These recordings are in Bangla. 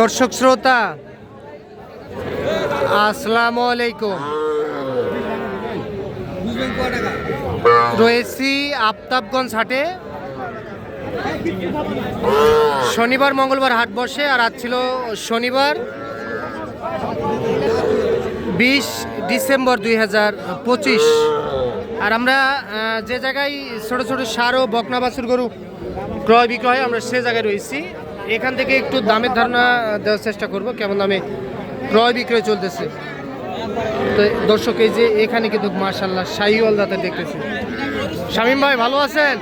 দর্শক শ্রোতা, আসসালামু আলাইকুম। রয়েছি আফতাবগঞ্জ হাটে। শনিবার, মঙ্গলবার হাট বসে, আর আজ ছিল শনিবার, বিশ ডিসেম্বর দুই হাজার পঁচিশ। আর আমরা যে জায়গায় ছোট ছোট সার ও বকনা, বাছুর গরু ক্রয় বিক্রয় আমরা সে জায়গায় রয়েছি। এখান থেকে একটু দামের ধারণা দেওয়ার চেষ্টা করব। কেমন দামে ক্রয় বিক্রয় চলতেছে। তো দর্শক এই যে এখানে কিন্তু মার্শাল্লাহ শাহিওয়াল দাতা দেখতেছি। শামীম ভাই ভালো আছেন?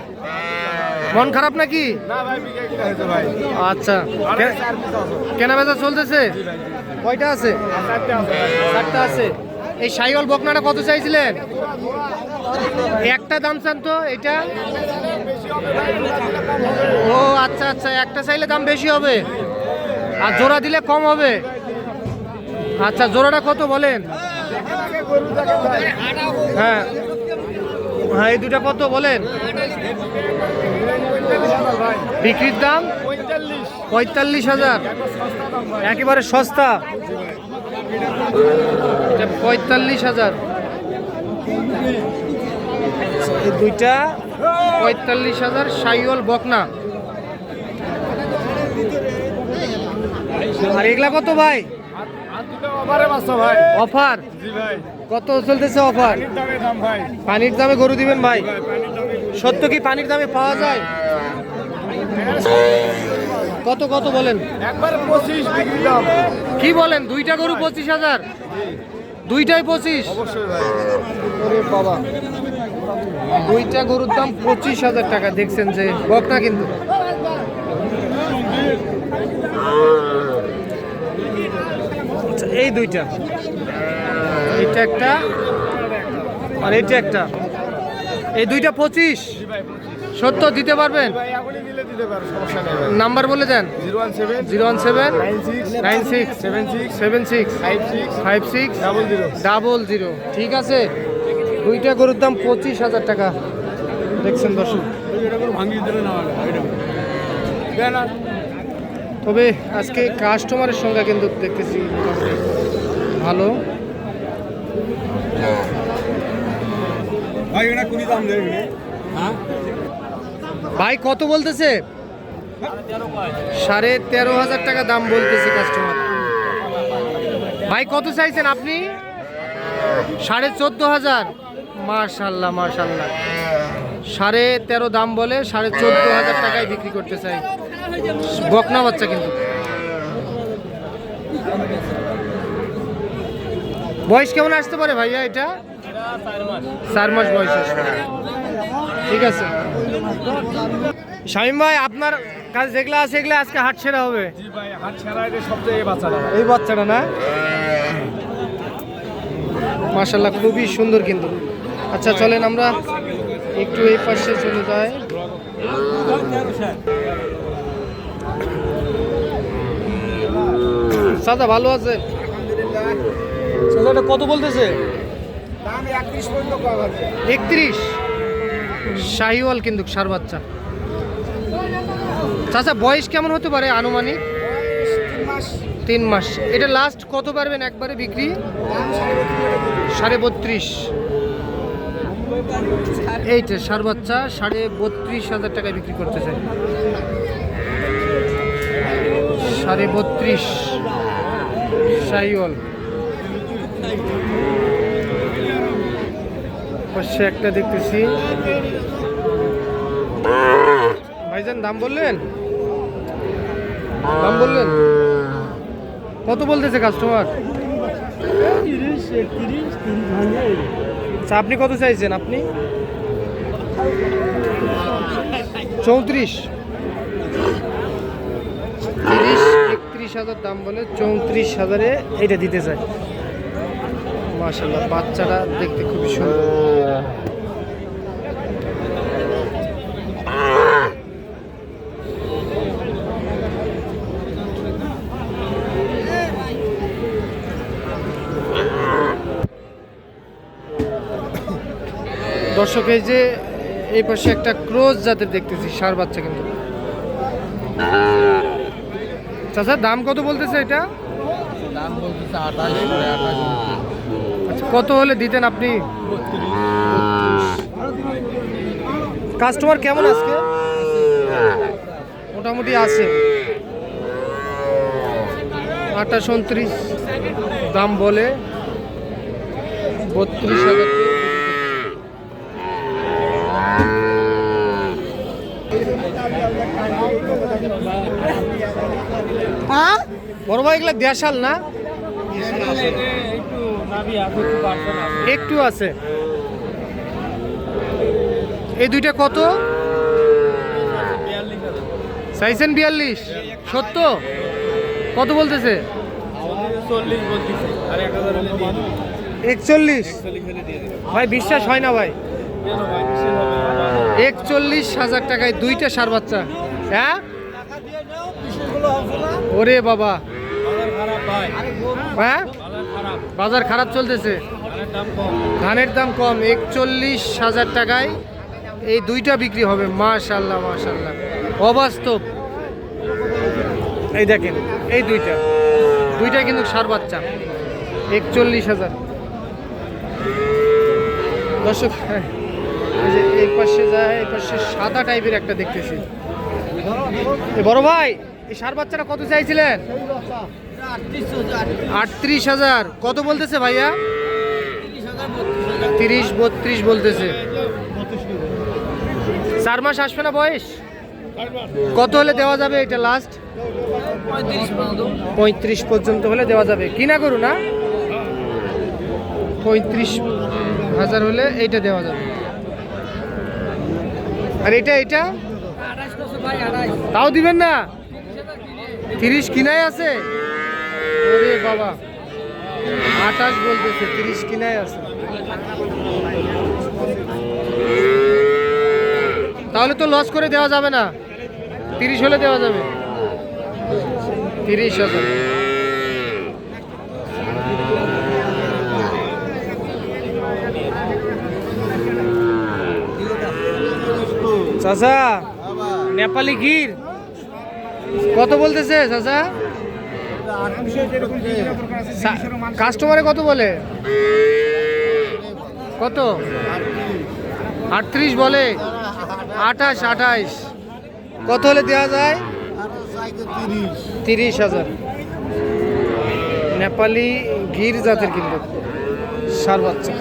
মন খারাপ নাকি? আচ্ছা। কেনা বেচা চলতেছে? কয়টা আছে? চারটা আছে। এই শাহিওয়াল বকনাটা কত চাইছিলেন? একটা দাম চান তো এটা? ও আচ্ছা আচ্ছা একটা চাইলে দাম বেশি হবে। আর জোড়া দিলে কম হবে। আচ্ছা জোড়াটা কত বলেন? হ্যাঁ। হ্যাঁ এই দুটা কত বলেন? বিক্রির দাম? পঁয়তাল্লিশ হাজার। একেবারে সস্তা। এটা পঁয়তাল্লিশ হাজার। দুইটা পঁয়তাল্লিশ হাজার সাইওয়াল বকনা। আর এগুলা কত ভাই? অফার? কত চলতেছে অফার? পানির দামে গরু দিবেন ভাই। সত্য কি পানির দামে পাওয়া যায়? কত কত বলেন? কি বলেন? দুইটা গরু পঁচিশ হাজার? দুইটাই পঁচিশ? বাবা দুইটা গরুর দাম পঁচিশ হাজার টাকা। দেখছেন যে বকনা কিন্তু। আচ্ছা, এই দুইটা। এইটা একটা আর এইটা একটা। এই দুইটা পঁচিশ। সত্য দিতে পারবেন? নাম্বার বলে দেন। Zero one seven zero one seven nine six seven six seven six five six five six double zero. Double zero. ঠিক আছে? দুইটা গরুর দাম পঁচিশ হাজার টাকা। দেখছেন দর্শক। তবে আজকে কাস্টমারের সংখ্যা কিন্তু দেখতেছি ভালো। হ্যাঁ? ভাই কত বলতেছে? সাড়ে তেরো হাজার টাকা দাম বলতেছে কাস্টমার ভাই কত চাইছেন আপনি? সাড়ে চোদ্দ হাজার। মার্শাল্লাহ মার্শাল্লাহ সাড়ে তেরো দাম বলে সাড়ে চোদ্দ হাজার টাকায় বিক্রি করতে চাই। বকনা বাচ্চা কিন্তু। বয়স কেমন আসতে পারে ভাইয়া এটা? চার মাস বয়স ঠিক আছে। শামীম ভাই আপনার কাজ যেগুলো আছে এগুলো আজকে হাট সেরা হবে? ছাড়া দাম এই বাচ্চাটা না? মাশাল্লাহ খুবই সুন্দর কিন্তু। আচ্ছা চলেন আমরা একটু এই পাশে চলে যাই। সাদা ভালো আছে? সাদাটা কত বলতেছে? একত্রিশ শাহিওয়াল কিন্তু সার বাচ্চা। চাচা বয়স কেমন হতে পারে আনুমানিক? তিন মাস। তিন মাস। এটা লাস্ট কত পারবেন একবারে বিক্রি? সাড়ে বত্রিশ। এইটা সার বাচ্চা, সাড়ে বত্রিশ হাজার টাকায় বিক্রি করতে চাই সাড়ে বত্রিশ। শাহিওয়াল পাশে একটা দেখতেছি। ভাইজান, দাম বললেন? দাম বললেন? কত বলতেছে কাস্টমার আচ্ছা আপনি কত চাইছেন? আপনি? চৌত্রিশ। তিরিশ একত্রিশ হাজার দাম বলে চৌত্রিশ হাজারে এটা দিতে চাই। মাসাল্লাহ বাচ্চাটা দেখতে খুবই সুন্দর। দর্শক, এই যে এই পাশে একটা ক্রোজ জাতের দেখতেছি সার বাচ্চা কিন্তু। চাচা, দাম কত বলতেছে এটা? আচ্ছা কত হলে দিতেন আপনি? কাস্টমার কেমন আজকে? মোটামুটি আছে। আঠাশ, উনত্রিশ দাম বলে। বত্রিশ হাজার। টাকা। বড় ভাই এগুলো দেশাল না? একটু আছে। এই দুইটা কত? চাইছেন বিয়াল্লিশ? সত্য? কত বলতেছে? একচল্লিশ। ভাই, বিশ্বাস হয় না ভাই। একচল্লিশ হাজার টাকায় দুইটা সার বাচ্চা। হ্যাঁ? ওরে বাবা। হ্যাঁ? বাজার খারাপ চলতেছে। ধানের দাম কম। ধানের দাম কম একচল্লিশ হাজার টাকায় এই দুইটা বিক্রি হবে। মাশাল্লাহ মাশাল্লাহ। অবাস্তব। এই দেখেন এই দুইটা। দুইটা কিন্তু সার বাচ্চা। একচল্লিশ হাজার। দর্শক হ্যাঁ, এই পাশে যায় পাশে সাদা টাইপের একটা বড় ভাই, এই সার বাচ্চাটা কত চাইছিলেন? আটত্রিশ হাজার। কত বলতেছে ভাইয়া? তিরিশ, বত্রিশ বলতেছে। চার মাস আসবে না বয়স? কত হলে দেওয়া যাবে এটা লাস্ট পঁয়ত্রিশ পর্যন্ত হলে দেওয়া যাবে। কিনা করু না? পঁয়ত্রিশ হাজার হলে এইটা দেওয়া যাবে। আর এটা এটা? তাও দিবেন না? তিরিশ কিনাই আছে? ওরে বাবা। আঠাশ বলতেছে, তিরিশ কিনাই আছে। তাহলে তো লস করে দেওয়া যাবে না। তিরিশ হলে দেওয়া যাবে। তিরিশ হাজার। চাচা, নেপালি গির কত বলতেছে চাচা? কাস্টমারে কত বলে? কত? আটত্রিশ বলে। আঠাশ আঠাশ। কত হলে দেওয়া যায়? তিরিশ হাজার। নেপালি গির জাতের কিন্তু সার বাচ্চা।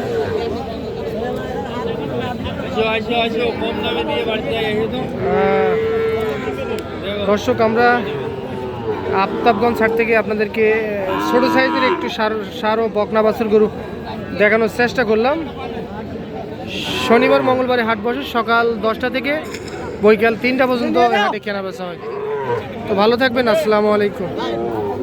আসো আসো আসো কম দামে দিয়ে বাড়িতে যাই তো। দর্শক আমরা আফতাবগঞ্জ ছাড় থেকে আপনাদেরকে ছোট সাইজের একটু সার সার ও বকনা বাছুর গরু দেখানোর চেষ্টা করলাম। শনিবার মঙ্গলবারে হাট বসে সকাল দশটা থেকে বৈকাল তিনটা পর্যন্ত হাটে কেনা বেচা হয়। তো ভালো থাকবেন আসসালামু আলাইকুম।